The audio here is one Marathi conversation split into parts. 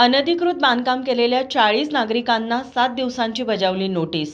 अनधिकृत बांधकाम केलेल्या चाळीस नागरिकांना सात दिवसांची बजावली नोटीस.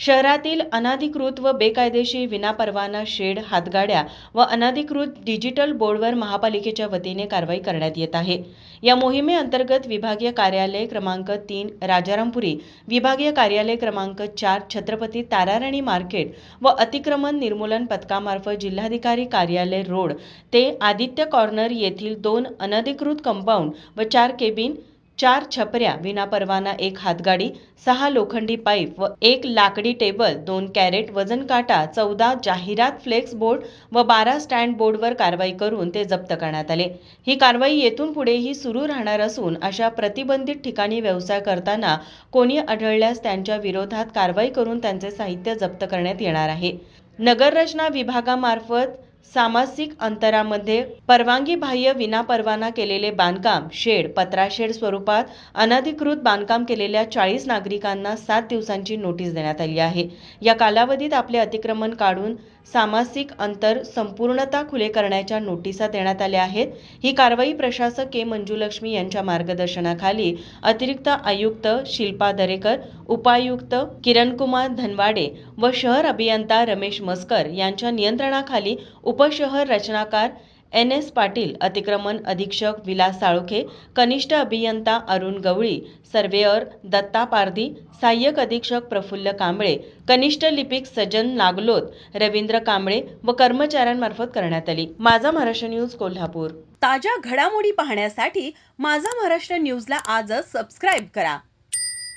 शहरातील अनाधिकृत व बेकायदेशीर विनापरवाना शेड हातगाड्या व अनाधिकृत डिजिटल बोर्डवर महापालिकेच्या वतीने कारवाई करण्यात येत आहे. या मोहिमेअंतर्गत विभागीय कार्यालय क्रमांक तीन राजारामपुरी विभागीय कार्यालय क्रमांक चार छत्रपती ताराराणी मार्केट व अतिक्रमण निर्मूलन पथकामार्फत जिल्हाधिकारी कार्यालय रोड ते आदित्य कॉर्नर येथील दोन अनधिकृत कंपाऊंड व चार केबिन चार छपऱ्या विनापरवाना एक हातगाडी सहा लोखंडी पाईप व एक लाकडी टेबल दोन कॅरेट वजन काटा चौदा जाहिरात फ्लेक्स बोर्ड व बारा स्टँड बोर्डवर कारवाई करून ते जप्त करण्यात आले. ही कारवाई येथून पुढेही सुरू राहणार असून अशा प्रतिबंधित ठिकाणी व्यवसाय करताना कोणी आढळल्यास त्यांच्या विरोधात कारवाई करून त्यांचे साहित्य जप्त करण्यात येणार आहे. नगररचना विभागामार्फत सामासिक अंतरामध्ये परवानगी बाह्य विनापरवाना केलेले बांधकाम शेड पत्राशेड स्वरूपात अनधिकृत बांधकाम केलेल्या चाळीस नागरिकांना सात दिवसांची नोटीस देण्यात आली आहे. या कालावधीत आपले अतिक्रमण काढून सामासिक अंतर संपूर्णता खुले करण्याच्या नोटिसा देण्यात आल्या आहेत. ही कारवाई प्रशासक के. मंजुलक्ष्मी यांच्या मार्गदर्शनाखाली अतिरिक्त आयुक्त शिल्पा दरेकर उपायुक्त किरणकुमार धनवाडे व शहर अभियंता रमेश मस्कर यांच्या नियंत्रणाखाली उपशहर रचनाकार एन एस पाटील अतिक्रमण अधीक्षक विलास साळोखे कनिष्ठ अभियंता अरुण गवळी सर्वेअर दत्ता पारधी सहाय्यक अधीक्षक प्रफुल्ल कांबळे कनिष्ठ लिपिक सजन नागलोत रवींद्र कांबळे व कर्मचाऱ्यांमार्फत करण्यात आली. माझा महाराष्ट्र न्यूज कोल्हापूर. ताज्या घडामोडी पाहण्यासाठी माझा महाराष्ट्र न्यूजला आजच सबस्क्राईब करा.